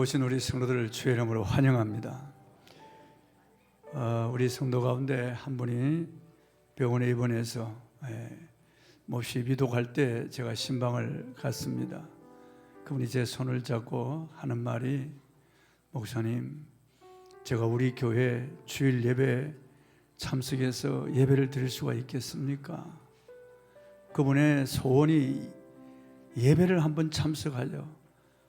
오신 우리 성도들을 주의 이름으로 환영합니다. 어, 우리 성도 가운데 한 분이 병원에 입원해서 예, 몹시 위독할 때 제가 신방을 갔습니다. 그분이 제 손을 잡고 하는 말이 목사님, 제가 우리 교회 주일 예배 참석해서 예배를 드릴 수가 있겠습니까? 그분의 소원이 예배를 한번 참석하려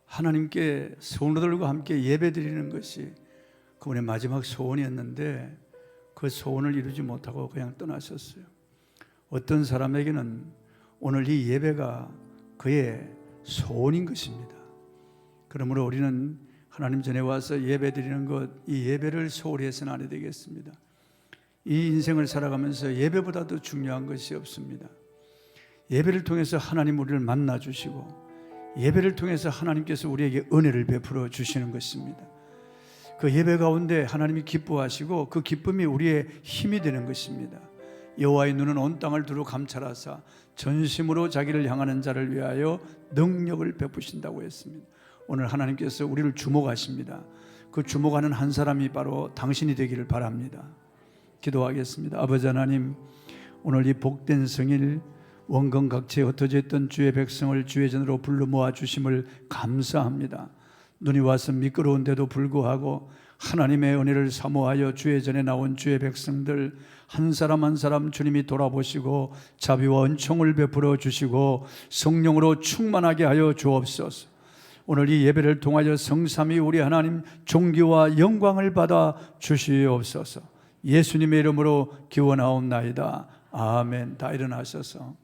하나님께 성도들과 함께 예배 드리는 것이 그분의 마지막 소원이었는데 그 소원을 이루지 못하고 그냥 떠나셨어요. 어떤 사람에게는 오늘 이 예배가 그의 소원인 것입니다. 그러므로 우리는 하나님 전에 와서 예배 드리는 것, 이 예배를 소홀히 해서는 안 되겠습니다. 이 인생을 살아가면서 예배보다도 중요한 것이 없습니다. 예배를 통해서 하나님 우리를 만나 주시고 예배를 통해서 하나님께서 우리에게 은혜를 베풀어 주시는 것입니다. 그 예배 가운데 하나님이 기뻐하시고 그 기쁨이 우리의 힘이 되는 것입니다. 여호와의 눈은 온 땅을 두루 감찰하사 전심으로 자기를 향하는 자를 위하여 능력을 베푸신다고 했습니다. 오늘 하나님께서 우리를 주목하십니다. 그 주목하는 한 사람이 바로 당신이 되기를 바랍니다. 기도하겠습니다. 아버지 하나님, 오늘 이 복된 성일 원건 각지에 흩어져 있던 주의 백성을 주의 전으로 불러 모아 주심을 감사합니다. 눈이 와서 미끄러운데도 불구하고 하나님의 은혜를 사모하여 주의 전에 나온 주의 백성들 한 사람 한 사람 주님이 돌아보시고 자비와 은총을 베풀어 주시고 성령으로 충만하게 하여 주옵소서. 오늘 이 예배를 통하여 성삼이 우리 하나님 존귀와 영광을 받아 주시옵소서. 예수님의 이름으로 기원하옵나이다. 아멘. 다 일어나셔서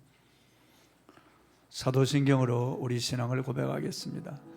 사도신경으로 우리 신앙을 고백하겠습니다.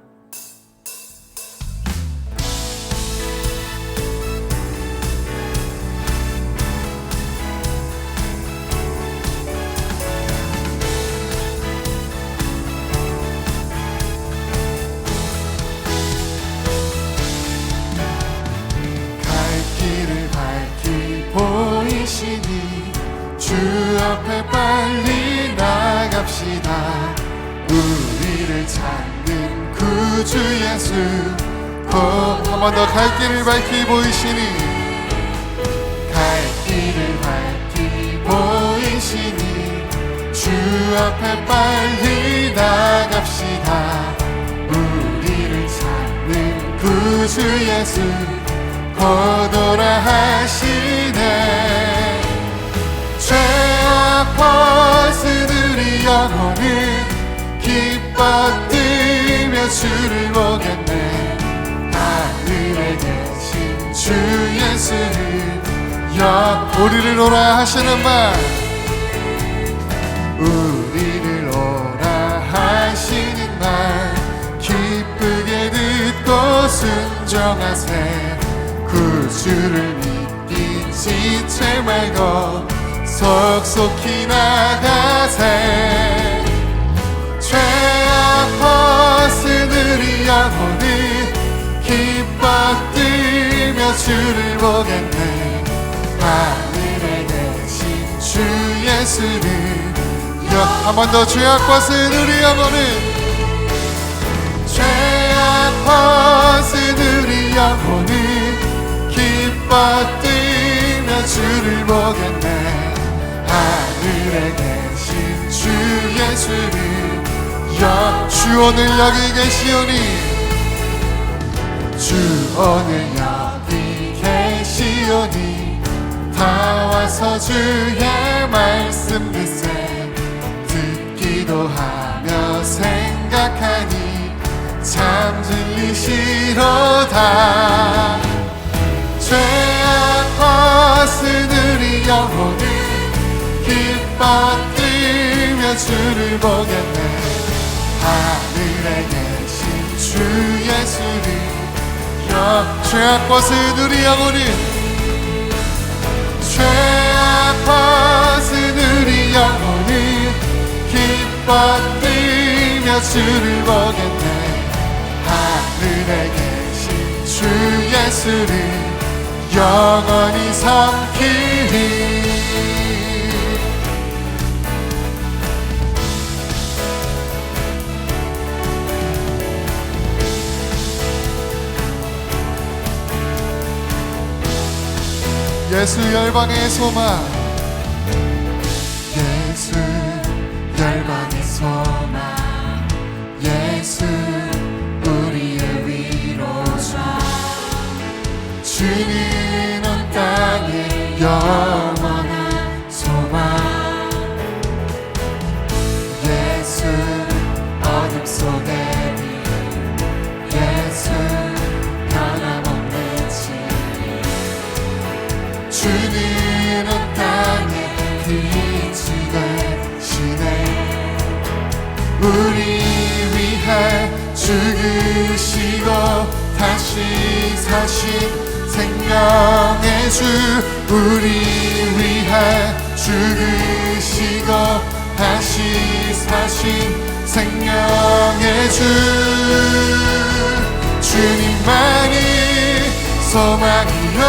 예수 한번 더 갈 길을 밝히 보이시니. 갈 길을 밝히 보이시니. 주 앞에 빨리 나갑시다. 우리를 찾는 구주 예수 거둬라 하시네. 죄악 벗으들이 영혼은 기뻐 뛰며 주를 여 우리를 오라 하시는 말. 우리를 오라 하시는 말. 기쁘게 듣고 순종하세. 구주를 믿기 지체 말고 속속히 나가세 뛰며 주를 보겠네. 하늘에 계신 주 예수를. 한번 더 죄악 벗은 우리 영혼은 죄악 벗은 우리 영혼은 기뻐 뛰며 주를 보겠네. 하늘에 계신 주 예수를. 여, 주 오늘 여기 계시오니. 주 오늘 여기 오니 다 와서 주의 말씀 듣세 듣기도 하며 생각하니 참 진리시로다. 죄악 벗은 우리 영혼을 기뻐 뛰며 주를 보겠네. 하늘에 계신 주 예수를 여 죄악 벗은 우리 영혼을 죄악 벗은 우리 영혼을 기뻐 뛰며 주를 보겠네. 하늘에 계신 주 예수를 영원히 삼키리 예수 열방의 소망. 예수 열방 다시 사신 생명의 주. 우리 위해 죽으시고 다시 사신 생명의 주. 주님만이 소망이요.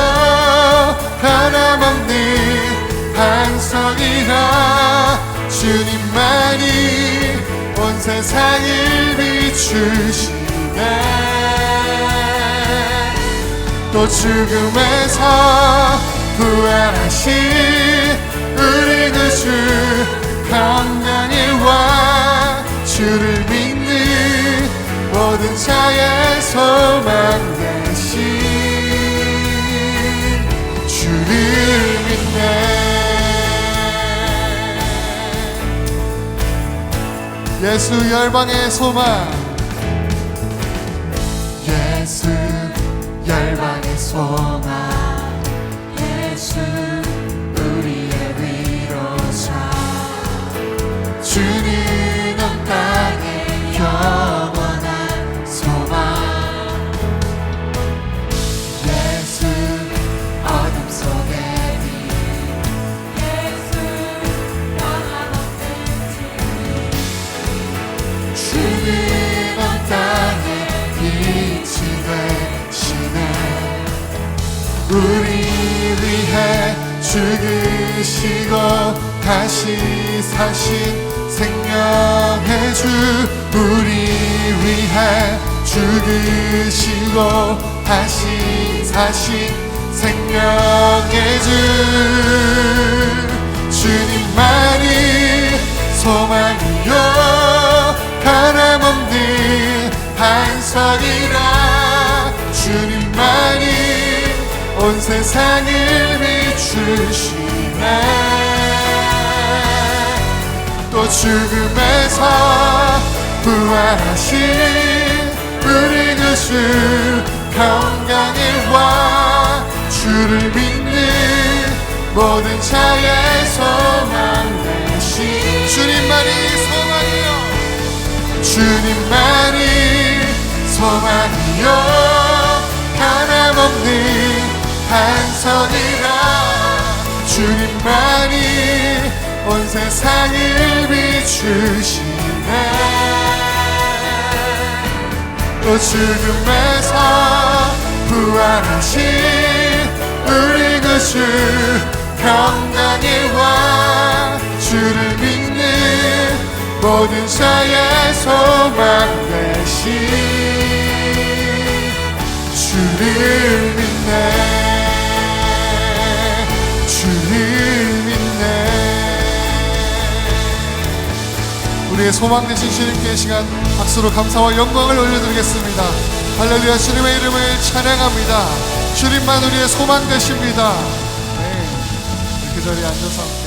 변함없는 반석이라. 주님만이 온 세상을 비추시네 또 죽음에서 부활하신 우리 그주 평강의 왕 주를 믿는 모든 자의 소망 대신 주를 믿네. 예수 열방의 소망 열방의 소망 죽으시고 다시 사신 생명의 주 우리 위해 죽으시고 다시 사신 생명의 주. 주님만이 소망이요. 변함없는 반석이라 주님만이 온 세상을 비추시네. 또 죽음에서 부활하신 우리 그주 평강의 왕 주를 믿는 모든 자의 소망 되신 주님만이 소망이요. 주님만이 소망이요. 변함없는 반석이라 주님만이 온 세상을 비추시네. 또 죽음에서 부활하신 우리 그주 평강의 왕 주를 믿는 모든 자의 소망 대신 주를 믿 우리의 소망 되신 주님께 이 시간 박수로 감사와 영광을 올려드리겠습니다. 할렐루야 주님의 이름을 찬양합니다. 주님만 우리의 소망 되십니다. 네, 그 자리에 앉아서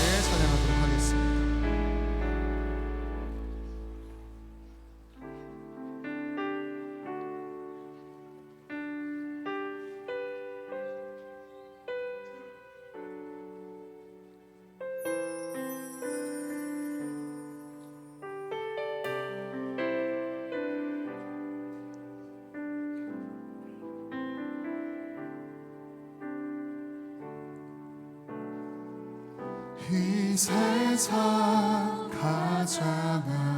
이 세상 가장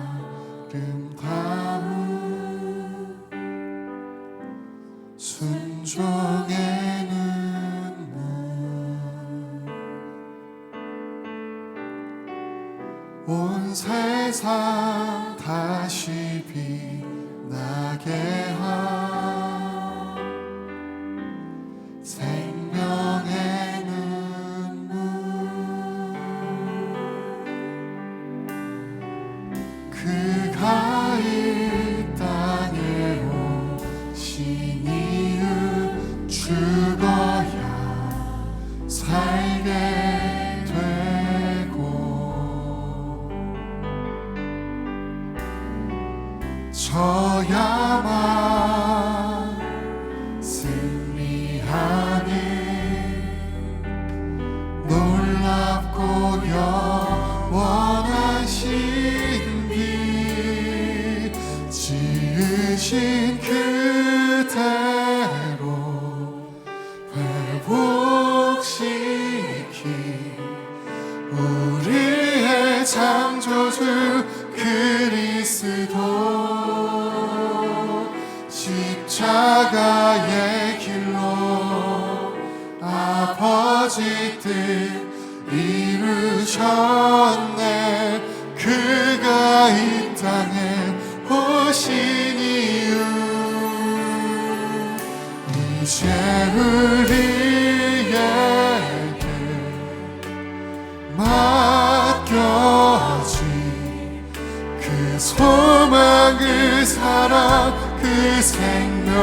그 소망 그 사랑 그 생명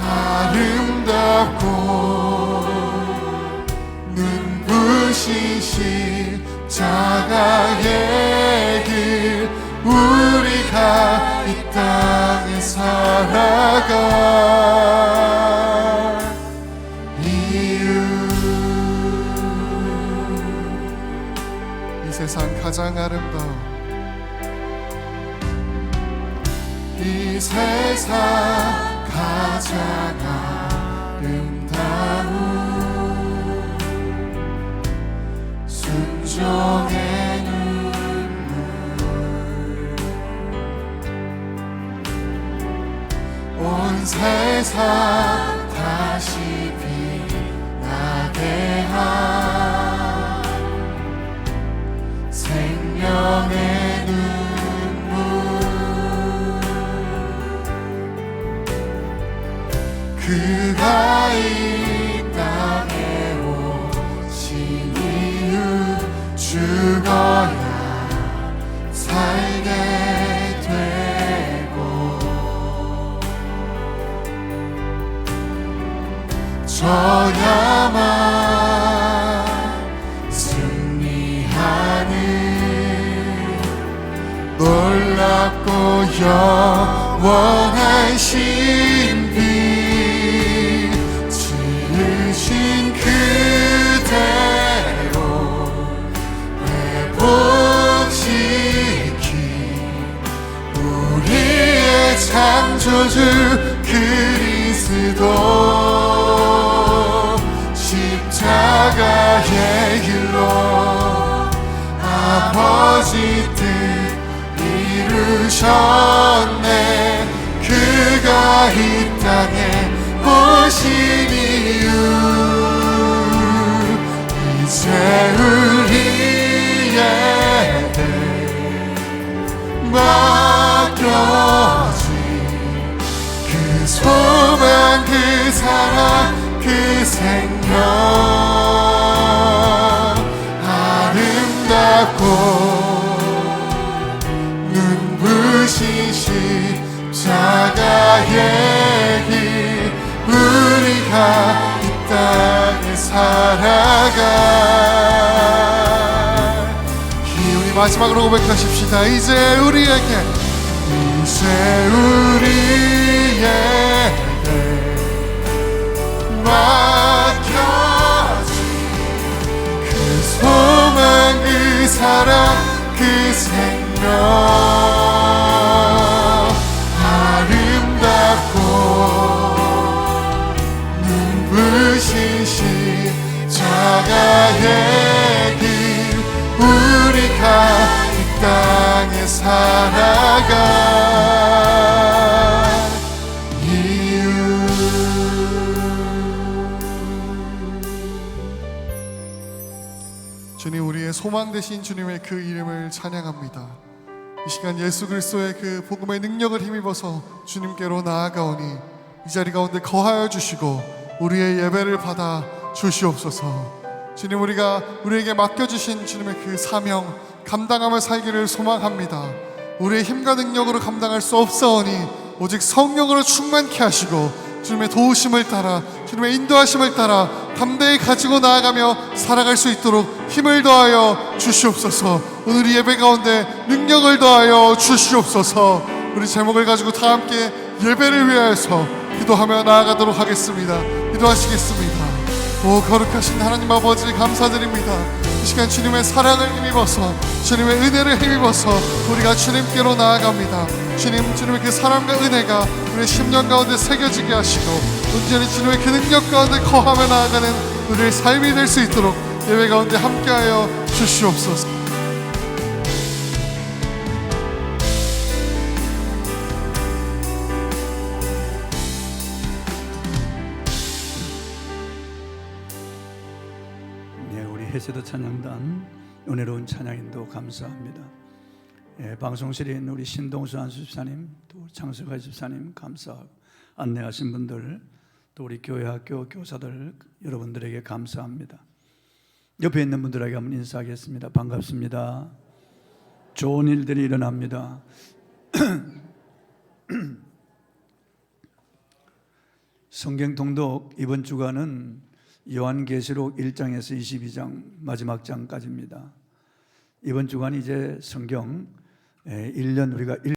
아름답고 눈부신 십자가의 길 우리가 이 땅에 살아가 가장 아름다운 이 세상 가장 저야만 승리하는 놀랍고 영원한 신비 지으신 그대로 회복시킨 우리의 창조주 그리스도 십자가의 길로 아버지 뜻 이루셨네. 그가 이 땅에 오신 이유. 이제 우리에게 맡겨진 그 소망 그 사랑 그 생명 눈부신 십자가의 길 우리가 이 땅에 살아가. 이 우리 마지막으로 고백하십시다. 이제 우리에게 이제 우리에게. 맡 사랑 그 생명 아름답고 눈부신 십자가의 길 우리가 이 땅에 살아가 소망 되신 주님의 그 이름을 찬양합니다. 이 시간 예수 그리스도의 그 복음의 능력을 힘입어서 주님께로 나아가오니 이 자리 가운데 거하여 주시고 우리의 예배를 받아 주시옵소서. 주님 우리가 우리에게 맡겨 주신 주님의 그 사명 감당하며 살기를 소망합니다. 우리의 힘과 능력으로 감당할 수 없사오니 오직 성령으로 충만케 하시고 주님의 도우심을 따라 주님의 인도하심을 따라 담대히 가지고 나아가며 살아갈 수 있도록 힘을 더하여 주시옵소서. 오늘 이 예배 가운데 능력을 더하여 주시옵소서. 우리 제목을 가지고 다 함께 예배를 위하여서 기도하며 나아가도록 하겠습니다. 기도하시겠습니다. 오 거룩하신 하나님 아버지 감사드립니다 이 시간 주님의 사랑을 힘입어서 주님의 은혜를 힘입어서 우리가 주님께로 나아갑니다. 주님 주님의 그 사랑과 은혜가 우리의 심령 가운데 새겨지게 하시고 온전히 주님의 그 능력 가운데 거하며 나아가는 우리의 삶이 될 수 있도록 예배 가운데 함께하여 주시옵소서 해세도 찬양단 은혜로운 찬양인도 감사합니다. 예, 방송실에 있는 우리 신동수 안수집사님, 또 장석하 집사님 감사하고 안내하신 분들, 또 우리 교회 학교 교사들 여러분들에게 감사합니다. 옆에 있는 분들에게 한번 인사하겠습니다. 반갑습니다. 좋은 일들이 일어납니다. 성경 통독 이번 주간은 요한계시록 1장에서 22장 마지막 장까지입니다. 이번 주간 이제 성경 1년 우리가